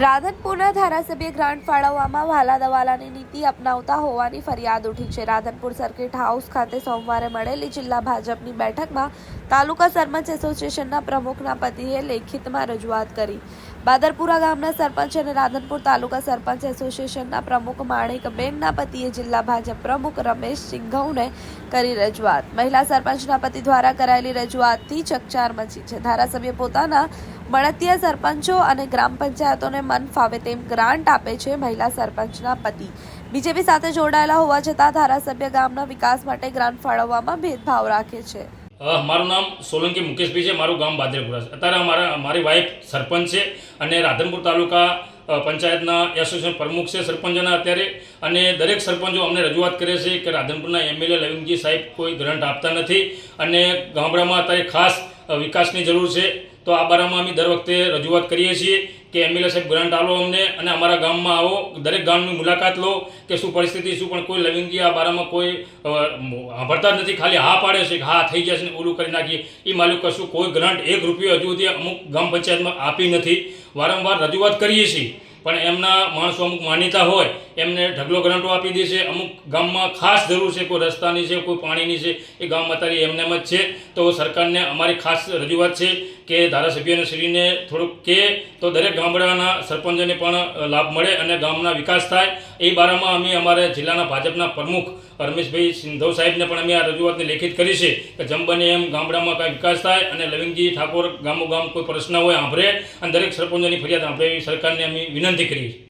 રાધનપુરના ધારાસભ્ય ગ્રાન્ટ ફાળવવામાં વાલા દવાલાની નીતિ અપનાવતા હોવાની ફરિયાદ ઉઠી છે. રાધનપુર સર્કિટ હાઉસ ખાતે સોમવારે મળેલી જિલ્લા ભાજપની બેઠકમાં તાલુકા સરપંચ એસોસિએશનના પ્રમુખના પતિએ લેખિતમાં રજૂઆત કરી. બાદરપુરા ગામના સરપંચ અને રાધનપુર તાલુકા સરપંચ એસોસિએશનના પ્રમુખ માણેકબેનના પતિએ જિલ્લા ભાજપ પ્રમુખ રમેશ સિંઘવને કરી રજૂઆત. મહિલા સરપંચના પતિ દ્વારા કરાયેલી રજૂઆતથી ચકચાર મચી છે. ધારાસભ્ય પોતાના મળતિયા સરપંચો અને ગ્રામ પંચાયતોને મન ફાવે તેમ ગ્રાન્ટ આપે છે મહિલા સરપંચના પતિ. બીજેપી સાથે જોડાયેલા હોવા છતાં ધારાસભ્ય ગામના વિકાસ માટે ગ્રાન્ટ ફાળવવામાં ભેદભાવ રાખે છે. મારું નામ સોલંકી મુકેશભાઈ છે. મારું ગામ બાદરપુરા છે. અત્યારે મારા મારી વાઈફ સરપંચ છે અને રાધનપુર તાલુકા પંચાયતના એસોસિએશન પ્રમુખ છે સરપંચોના અત્યારે. અને દરેક સરપંચો અમને રજૂઆત કરે છે કે રાધનપુરના એમએલએ લવિંગજી સાહેબ કોઈ ગ્રાન્ટ આપતા નથી અને ગામડામાં અત્યારે ખાસ વિકાસની જરૂર છે. તો આ બારામાં અમે દર વખતે રજૂઆત કરીએ છીએ. કે એમએલએ ગ્રાન્ટ આલો અમને અને અમારા ગામમાં આવો, દરેક ગામની મુલાકાત લો કે શું પરિસ્થિતિ, શું પણ કોઈ લવિંગી આ બારામાં કોઈ સાંભળતા જ નથી, ખાલી હા પાડે છે કે હા થઈ જશે ને ઓલું કરી નાખીએ. એ માલિક કશું કોઈ ગ્રાન્ટ એક રૂપિયો હજુ સુધી અમુક ગામ પંચાયતમાં આપી નથી. વારંવાર રજૂઆત કરીએ છીએ. પણ એમના માણસો અમુક માન્યતા હોય એમને ઢગલો ગ્રાન્ટો આપી દે છે. અમુક ગામમાં ખાસ જરૂર છે, કોઈ રસ્તાની છે, કોઈ પાણીની છે, એ ગામમાં અત્યારે એમને એમ જ છે. તો સરકારને અમારી ખાસ રજૂઆત છે કે ધારાસભ્યને શ્રીને થોડુંક કે તો દરેક ગામડાના સરપંચોને પણ લાભ મળે અને ગામના વિકાસ થાય. એ બારામાં અમે અમારે જિલ્લાના ભાજપના પ્રમુખ રમેશભાઈ સિંધવ સાહેબને પણ અમે આ રજૂઆતને લેખિત કરી છે કે જેમ બને એમ ગામડામાં કાંઈ વિકાસ થાય અને લવિંગજી ઠાકોર ગામો ગામ કોઈ પ્રશ્ન હોય સાંભળે અને દરેક સરપંચોની ફરિયાદ સાંભળે એવી સરકારને અમે વિનંતી કરીએ છીએ.